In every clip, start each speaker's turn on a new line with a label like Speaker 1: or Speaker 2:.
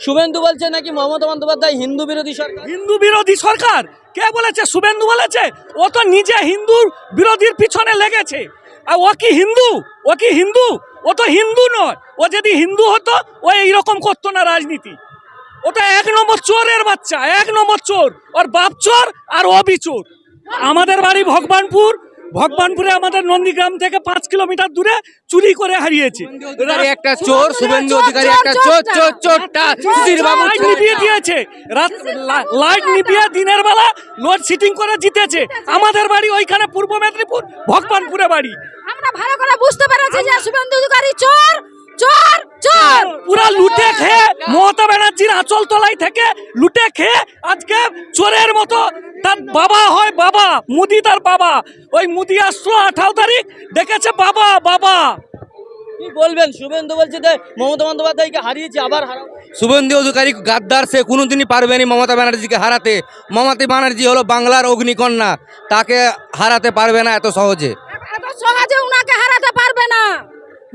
Speaker 1: শুভেন্দু বলছে নাকি মমতা বন্দ্যোপাধ্যায় হিন্দু বিরোধী সরকার?
Speaker 2: হিন্দু বিরোধী সরকার? কে বলেছে? শুভেন্দু বলেছে। ও তো নিজে হিন্দুর বিরোধীর পিছনে লেগেছে। আর ও কি হিন্দু? ও কি হিন্দু? ও তো হিন্দু নয়। ও যদি হিন্দু হতো, ও এইরকম করতো না রাজনীতি। ওটা এক নম্বর চোরের বাচ্চা, এক নম্বর চোর। ওর বাপ চোর আর অবি চোর। আমাদের বাড়ি ভগবানপুর ভগবানপুরে আমাদের নন্দীগ্রাম থেকে পাঁচ কিলোমিটার দূরে চুরি করে হারিয়েছে।
Speaker 3: একটা চোর শুভেন্দু অধিকারী একটা চোর চোর চোরটা সুধীর বাবু
Speaker 2: দিয়েছে। রাত লা- লাইট নিভিয়ে দিনের বেলা লোড সিটিং করে জিতেছে। আমাদের বাড়ি ওইখানে পূর্ব মেদিনীপুর ভগবানপুরে বাড়ি।
Speaker 4: আমরা ভালো করে বুঝতে পেরেছি যে শুভেন্দু অধিকারী চোর চোর চোর
Speaker 2: পুরা লুটে খেয়ে মমতা ব্যানার্জির আঁচল তলায় থেকে লুটে খেয়ে আজকে চোরের মতো তার বাবা হয় বাবা মুদি তার বাবা। ওই মুদি আসলো আঠারো তারিখ দেখেছে বাবা বাবা।
Speaker 1: কি বলবেন? শুভেন্দু বলছে যে মমতা বন্দ্যোপাধ্যায়কে হারিয়েছে আবার হারাবো
Speaker 3: শুভেন্দু অধিকারী গাদ্দার সে কোনোদিনই পারবে না মমতা ব্যানার্জিকে হারাতে। মমতা ব্যানার্জি হলো বাংলার অগ্নিকন্যা তাকে হারাতে পারবে না এত সহজে
Speaker 4: উনাকে হারাতে পারবে না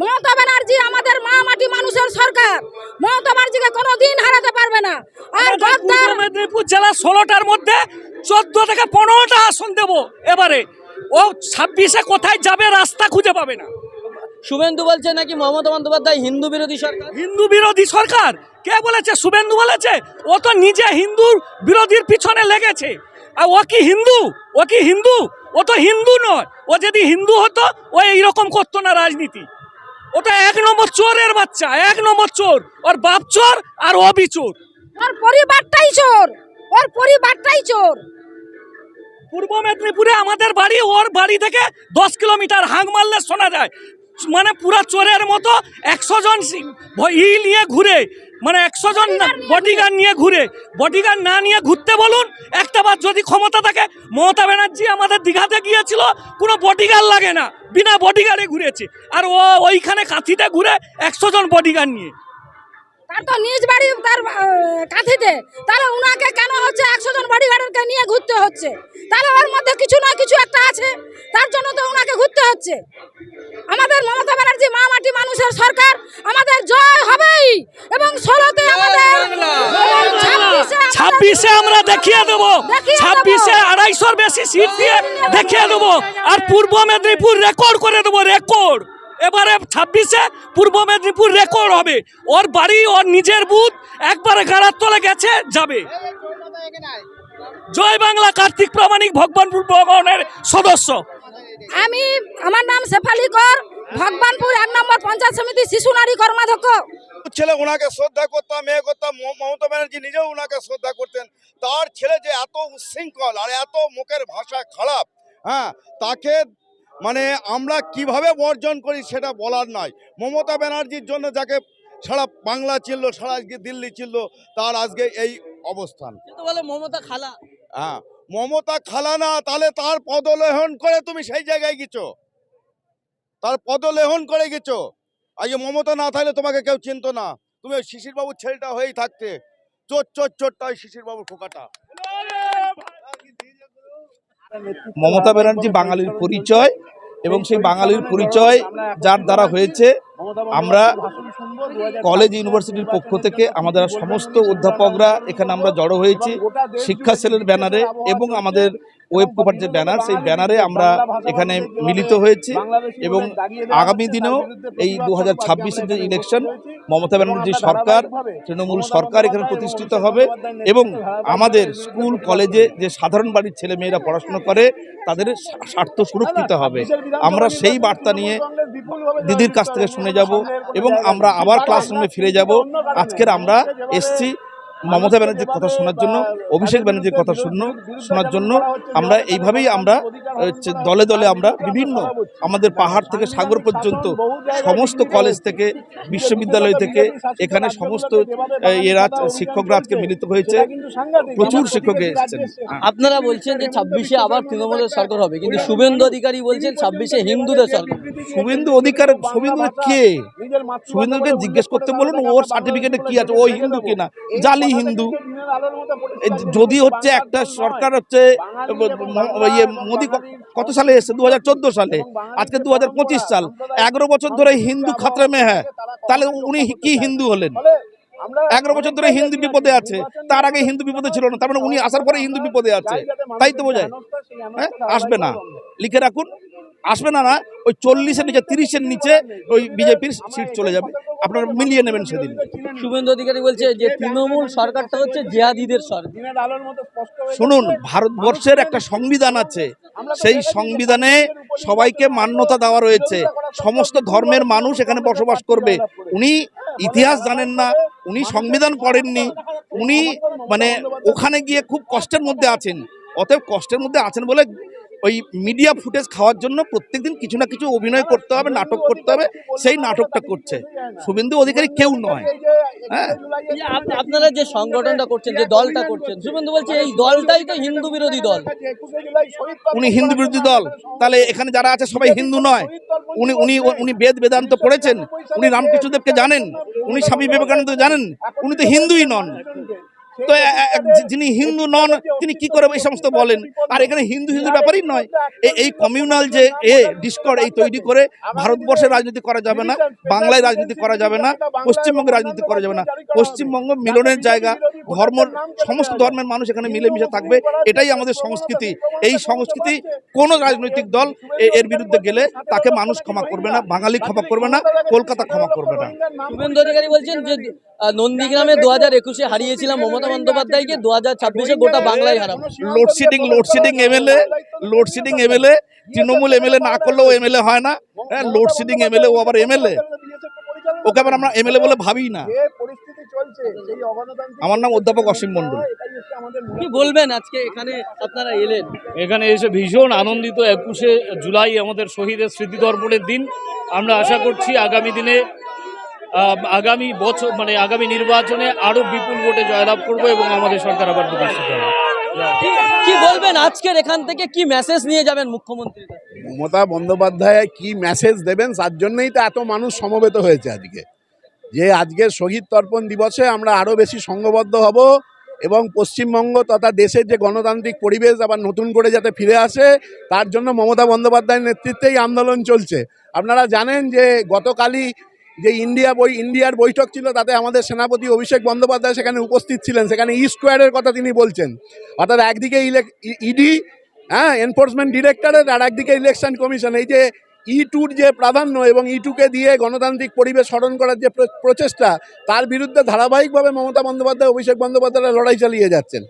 Speaker 4: মমতা ব্যানার্জি আমাদের মা মাটি মানুষের সরকার। মমতা ব্যানার্জিকে কোনোদিন হারাতে পারবে না। আর গদ্দার
Speaker 2: পূর্ব মেদিনীপুর জেলা ষোলোটার মধ্যে চোদ্দ থেকে পনেরোটা আসন দেবো এবারে। ও ছাব্বিশে কোথায় যাবে রাস্তা খুঁজে পাবে না।
Speaker 1: শুভেন্দু বলছে নাকি মমতা বন্দ্যোপাধ্যায় হিন্দু বিরোধী সরকার?
Speaker 2: হিন্দু বিরোধী সরকার? কে বলেছে? শুভেন্দু বলেছে? ও তো নিজে হিন্দুর বিরোধীর পিছনে লেগেছে। আর ও কি হিন্দু? ও কি হিন্দু? ও তো হিন্দু নয়। ও যদি হিন্দু হতো ও এইরকম করতো না রাজনীতি। ওটা এক নম্বর চোরের বাচ্চা এক নম্বর চোর। ওর বাপ চোর আর অবি চোর।
Speaker 4: ওর পরিবারটাই চোর। ওর পরিবারটাই চোর।
Speaker 2: পূর্ব মেদিনীপুরে আমাদের বাড়ি ওর বাড়ি থেকে দশ কিলোমিটার হাঁক মারলে শোনা যায়। মানে পুরা চোরের মতো একশো জন ই নিয়ে ঘুরে মানে একশো জন বডিগার্ড নিয়ে ঘুরে। বডিগার্ড না নিয়ে ঘুরতে বলুন একটা বার যদি ক্ষমতা থাকে মমতা ব্যানার্জি আমাদের দীঘাতে গিয়েছিল কোনো বডিগার্ড লাগে না। বিনা বডিগার্ডে ঘুরেছে। আর ও ওইখানে কাঁথিতে ঘুরে একশো জন বডিগার্ড নিয়ে।
Speaker 4: তার তো নিজ বাড়ি তার আহ, কাঁথিতে। তাহলে উনাকে কেন হচ্ছে একশো জন বডিগার্ডকে নিয়ে ঘুরতে হচ্ছে? তাহলে ওর মধ্যে কিছু না কিছু একটা আছে। তার জন্য তো উনাকে ঘুরতে হচ্ছে। আমাদের মমতা ব্যানার্জি মা মাটি মানুষের সরকার আমাদের জয় হবেই। এবং ষোলোতে আমাদের এবং 26 এ
Speaker 2: ছাব্বিশে আমরা দেখিয়ে দেবো। ছাব্বিশে আড়াইশোর বেশি সিট দিয়ে দেখিয়ে দেবো। আর পূর্ব মেদিনীপুর রেকর্ড করে দেবো রেকর্ড এবারে ছাব্বিশে পূর্ব মেদিনীপুর রেকর্ড হবে। ওর বাড়ি ওর নিজের বুথ একবারে গাড়ার তলে গেছে যাবে। জয় বাংলা কার্তিক প্রামাণিক ভগবানপুর ভগবানের সদস্য।
Speaker 4: আমি আমার নাম শেফালি কর ভগবানপুর এক নম্বর পঞ্চায়েত সমিতি শিশু নারী কর্মাধ্যক্ষ।
Speaker 5: ছেলে ওনাকে শ্রদ্ধা করতাম মেয়ে করতাম ম- মমতা ব্যানার্জি নিজেও ওনাকে শ্রদ্ধা করতেন। তার ছেলে যে এত উচ্ছৃঙ্খল আর এত মুখের ভাষা খারাপ হ্যাঁ তাকে মানে আমরা কীভাবে বর্জন করি সেটা বলার নয়। মমতা ব্যানার্জির জন্য যাকে সারা বাংলা চিনল সারা আজকে দিল্লি চিনল তার আজকে এই অবস্থান।
Speaker 1: বলে মমতা খালা।
Speaker 5: হ্যাঁ মমতা খালা না তাহলে তার পদলেহন করে তুমি সেই জায়গায় গেছো। তার পদলেহন করে গেছো। আজকে মমতা না থাকলে তোমাকে কেউ চিনত না। তুমি ওই শিশিরবাবুর ছেলেটা হয়েই থাকতে। চোর চোর চোরটা ওই শিশিরবাবুর খোকাটা।
Speaker 6: মমতা ব্যানার্জি বাঙালির পরিচয়। এবং সেই বাঙালির পরিচয় যার দ্বারা হয়েছে, আমরা কলেজ ইউনিভার্সিটির পক্ষ থেকে আমাদের সমস্ত অধ্যাপকরা এখানে আমরা জড়ো হয়েছি শিক্ষা সেলের ব্যানারে এবং আমাদের ওয়েব কভার যে ব্যানার সেই ব্যানারে আমরা এখানে মিলিত হয়েছি এবং আগামী দিনেও এই দু হাজার যে ইলেকশন মমতা ব্যানার্জি সরকার, তৃণমূল সরকার এখানে প্রতিষ্ঠিত হবে এবং আমাদের স্কুল, কলেজে যে সাধারণ বাড়ির ছেলে মেয়েরা পড়াশোনা করে, তাদের স্বার্থ সুরক্ষিত হবে। আমরা সেই বার্তা নিয়ে দিদির কাছ থেকে শুনে যাব এবং আমরা আবার ক্লাসরুমে ফিরে যাব। আজকের আমরা এসছি মমতা ব্যানার্জির কথা শোনার জন্য অভিষেক ব্যানার্জির কথা শুনো শোনার জন্য আমরা এইভাবেই আমরা দলে দলে আমরা বিভিন্ন আমাদের পাহাড় থেকে সাগর পর্যন্ত সমস্ত কলেজ থেকে বিশ্ববিদ্যালয় থেকে এখানে সমস্ত এরা শিক্ষকরা আজকে মিলিত হয়েছে। প্রচুর শিক্ষক এসেছেন।
Speaker 1: আপনারা বলছেন যে ছাব্বিশে আবার তৃণমূলের সরকার হবে কিন্তু শুভেন্দু অধিকারী বলছেন ছাব্বিশে হিন্দুদের সরকার।
Speaker 6: শুভেন্দু অধিকার শুভেন্দু কে শুভেন্দুকে জিজ্ঞেস করতে বলুন ওর সার্টিফিকেটে কি আছে? ও হিন্দু কিনা? জালি হিন্দু। যদি হচ্ছে একটা সরকার হচ্ছে ইয়ে মোদি কত সালে এসছে? দু হাজার চোদ্দ সালে। আজকে দু হাজার পঁচিশ সাল। এগারো বছর ধরে হিন্দু খাতরে মে হ্যাঁ। তাহলে উনি কি হিন্দু হলেন? এগারো বছর ধরে হিন্দু বিপদে আছে। তার আগে হিন্দু বিপদে ছিল না তার মানে উনি আসার পরে হিন্দু বিপদে আছে। তাই তো বোঝায়। হ্যাঁ? আসবে না। লিখে রাখুন। আসবে না না। ওই চল্লিশের নিচে তিরিশের নিচে ওই বিজেপির সিট চলে যাবে। আপনারা মিলিয়ে নেবেন সেদিন।
Speaker 1: শুভেন্দু অধিকারী বলছে যে তৃণমূল সরকারটা হচ্ছে জেহাদিদের সরকার।
Speaker 6: শুনুন ভারতবর্ষের একটা সংবিধান আছে। সেই সংবিধানে সবাইকে মান্যতা দেওয়া রয়েছে। সমস্ত ধর্মের মানুষ এখানে বসবাস করবে। উনি ইতিহাস জানেন না, উনি সংবিধান করেননি, উনি মানে ওখানে গিয়ে খুব কষ্টের মধ্যে আছেন, অতএব কষ্টের মধ্যে আছেন বলে ওই মিডিয়া ফুটেজ খাওয়ার জন্য প্রত্যেকদিন কিছু না কিছু অভিনয় করতে হবে নাটক করতে হবে সেই নাটকটা করছে। শুভেন্দু অধিকারী কেউ নয়। হ্যাঁ?
Speaker 1: এই যে আপ- আপনারা যে সংগঠনটা করছেন যে দলটা করছেন শুভেন্দু বলছে এই দলটাই তো হিন্দু বিরোধী দল।
Speaker 6: উনি হিন্দু বিরোধী দল। তাহলে এখানে যারা আছে সবাই হিন্দু নয়। উনি উনি উনি বেদ বেদান্ত পড়েছেন। উনি রামকৃষ্ণদেবকে জানেন। উনি স্বামী বিবেকানন্দ জানেন। উনি তো হিন্দুই নন। তো যিনি হিন্দু নন, তিনি কি করে এই সমস্ত বলেন? আর এখানে হিন্দু হিন্দু ব্যাপারই নয়। এই কমিউনাল যে, এ ডিসকর্ড এই তৈরি করে ভারতবর্ষের রাজনীতি করা যাবে না, বাংলায় রাজনীতি করা যাবে না, পশ্চিমবঙ্গে রাজনীতি করা যাবে না। পশ্চিমবঙ্গ মিলনের জায়গা ধর্ম সমস্ত ধর্মের মানুষ এখানে মিলেমিশে থাকবে। এটাই আমাদের সংস্কৃতি। এই সংস্কৃতি কোনো রাজনৈতিক দল এ- এর বিরুদ্ধে গেলে তাকে মানুষ ক্ষমা করবে না বাঙালি ক্ষমা করবে না কলকাতা ক্ষমা করবে না।
Speaker 1: শুভেন্দু অধিকারী বলছেন যে নন্দীগ্রামে দু হাজার একুশে হারিয়েছিলাম মমতা বন্দ্যোপাধ্যায়কে দু হাজার ছাব্বিশে গোটা বাংলায় হারাবো।
Speaker 6: Load shedding load shedding MLA load shedding MLA Trinamool MLA না করলেও এমএলএ হয় না। হ্যাঁ লোডশেডিং এমএলএ ও আবার এমএলএ ওকে আবার আমরা এমএলএ বলে ভাবি না। আমার নাম অধ্যাপক অসীম মন্ডল
Speaker 1: কি বলবেন আজকে? এখানে আপনারা এলেন।
Speaker 2: এখানে এসে ভীষণ আনন্দিত। একুশে জুলাই আমাদের শহীদের স্মৃতি স্মৃতিতর্পণের দিন। আমরা আশা করছি আগামী দিনে আগামী বছর মানে আগামী নির্বাচনে আরও বিপুল ভোটে জয়লাভ করব এবং আমাদের সরকার আবার প্রতিষ্ঠিত হবে।
Speaker 1: কি বলবেন আজকের এখান থেকে? কি মেসেজ নিয়ে যাবেন মুখ্যমন্ত্রী?
Speaker 7: মমতা বন্দ্যোপাধ্যায় কি মেসেজ দেবেন? তার জন্যই তো এত মানুষ সমবেত হয়েছে আজকে। যে আজকের শহীদ তর্পণ দিবসে আমরা আরও বেশি সংঘবদ্ধ হব এবং পশ্চিমবঙ্গ তথা দেশের যে গণতান্ত্রিক পরিবেশ আবার নতুন করে যাতে ফিরে আসে, তার জন্য মমতা বন্দ্যোপাধ্যায়ের নেতৃত্বেই আন্দোলন চলছে। আপনারা জানেন যে গতকালই যে ইন্ডিয়া বই, ইন্ডিয়ার বৈঠক ছিল, তাতে আমাদের সেনাপতি অভিষেক বন্দ্যোপাধ্যায় সেখানে উপস্থিত ছিলেন। সেখানে ই স্কোয়ারের কথা তিনি বলছেন। অর্থাৎ একদিকে ইলেক ইডি হ্যাঁ এনফোর্সমেন্ট ডিরেক্টরেট আর একদিকে ইলেকশন কমিশন এই যে ই টুর যে প্রাধান্য এবং ই টুকে দিয়ে গণতান্ত্রিক পরিবেশ স্মরণ করার যে প্রচেষ্টা তার বিরুদ্ধে ধারাবাহিকভাবে মমতা বন্দ্যোপাধ্যায় অভিষেক বন্দ্যোপাধ্যায় লড়াই চালিয়ে যাচ্ছেন।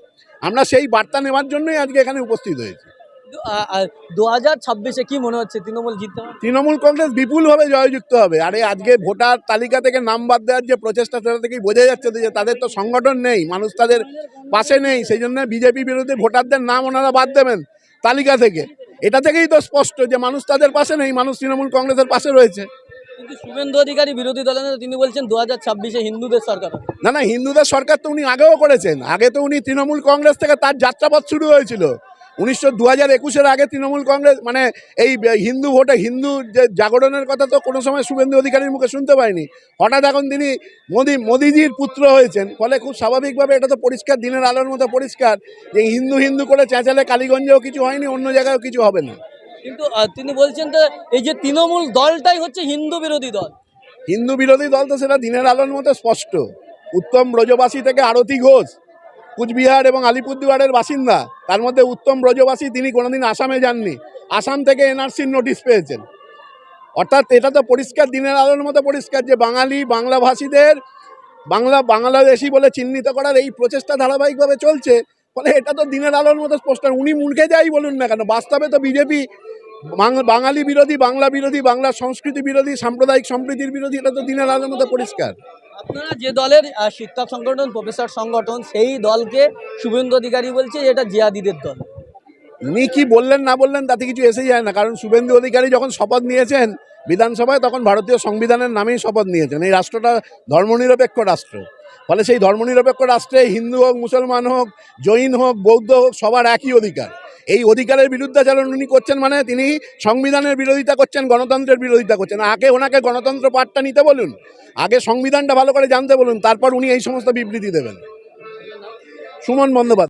Speaker 7: আমরা সেই বার্তা নেওয়ার জন্যই আজকে এখানে উপস্থিত হয়েছি।
Speaker 1: দু হাজার ছাব্বিশে কি মনে হচ্ছে? তৃণমূল জিততে
Speaker 7: তৃণমূল কংগ্রেস বিপুলভাবে জয়যুক্ত হবে। আরে আজকে ভোটার তালিকা থেকে নাম বাদ দেওয়ার যে প্রচেষ্টা সেটা থেকেই বোঝা যাচ্ছে যে তাদের তো সংগঠন নেই মানুষ তাদের পাশে নেই। সেই জন্য বিজেপি বিরোধী ভোটারদের নাম ওনারা বাদ দেবেন তালিকা থেকে। এটা থেকেই তো স্পষ্ট যে মানুষ তাদের পাশে নেই মানুষ তৃণমূল কংগ্রেসের পাশে রয়েছে।
Speaker 1: কিন্তু শুভেন্দু অধিকারী বিরোধী দলের নেতা, তিনি বলছেন দু হাজার ছাব্বিশে হিন্দুদের সরকার
Speaker 7: না না হিন্দুদের সরকার তো উনি আগেও করেছেন। আগে তো উনি তৃণমূল কংগ্রেস থেকে তার যাত্রাপথ শুরু হয়েছিল। উনিশশো দু হাজার একুশের আগে তৃণমূল কংগ্রেস মানে এই হিন্দু ভোটে হিন্দু যে জাগরণের কথা তো কোনো সময় শুভেন্দু অধিকারীর মুখে শুনতে পাইনি। হঠাৎ এখন তিনি মোদি মোদিজির পুত্র হয়েছেন। ফলে খুব স্বাভাবিকভাবে এটা তো পরিষ্কার দিনের আলোর মতো পরিষ্কার যে হিন্দু হিন্দু করে চেঁচালে কালীগঞ্জেও কিছু হয়নি অন্য জায়গায়ও কিছু হবে না।
Speaker 1: কিন্তু তিনি বলছেন তো এই যে তৃণমূল দলটাই হচ্ছে হিন্দু বিরোধী দল।
Speaker 7: হিন্দু বিরোধী দল তো সেটা দিনের আলোর মতো স্পষ্ট। উত্তম ব্রজবাসী থেকে আরতি ঘোষ কুচবিহার এবং আলিপুরদুয়ারের বাসিন্দা। তার মধ্যে উত্তম ব্রজবাসী, তিনি কোনোদিন আসামে যাননি। আসাম থেকে এনআরসির নোটিশ পেয়েছেন। অর্থাৎ এটা তো পরিষ্কার, দিনের আলোর মতো পরিষ্কার যে বাঙালি, বাংলাভাষীদের, বাংলা, বাংলাদেশি বলে চিহ্নিত করার এই প্রচেষ্টা ধারাবাহিকভাবে চলছে, ফলে এটা তো দিনের আলোর মতো স্পষ্ট উনি মুখে যাই বলুন না কেন, বাস্তবে তো বিজেপি বাঙালি বিরোধী, বাংলা বিরোধী, বাংলা সংস্কৃতি বিরোধী, সাম্প্রদায়িক সম্প্রীতির বিরোধী, এটা তো দিনের আলোর মতো পরিষ্কার।
Speaker 1: আপনারা যে দলের শিক্ষক সংগঠন প্রফেসর সংগঠন, সেই দলকে শুভেন্দু অধিকারী বলছে এটা জিয়াদিদের দল।
Speaker 7: উনি কি বললেন, না বললেন, তাতে কিছু এসে যায় না। কারণ শুভেন্দু অধিকারী যখন শপথ নিয়েছেন বিধানসভায়, তখন ভারতীয় সংবিধানের নামেই শপথ নিয়েছেন। এই রাষ্ট্রটা ধর্মনিরপেক্ষ রাষ্ট্র। ফলে সেই ধর্মনিরপেক্ষ রাষ্ট্রে হিন্দু হোক, মুসলমান হোক, জৈন হোক, বৌদ্ধ হোক, সবার একই অধিকার। এই অধিকারের বিরুদ্ধে বিরুদ্ধাচরণ উনি করছেন মানে তিনি সংবিধানের বিরোধিতা করছেন, গণতন্ত্রের বিরোধিতা করছেন। আগে ওনাকে গণতন্ত্র পাঠটা নিতে বলুন, আগে সংবিধানটা ভালো করে জানতে বলুন, তারপর উনি এই সমস্ত বিবৃতি দেবেন। সুমন বন্দ্যোপাধ্যায়।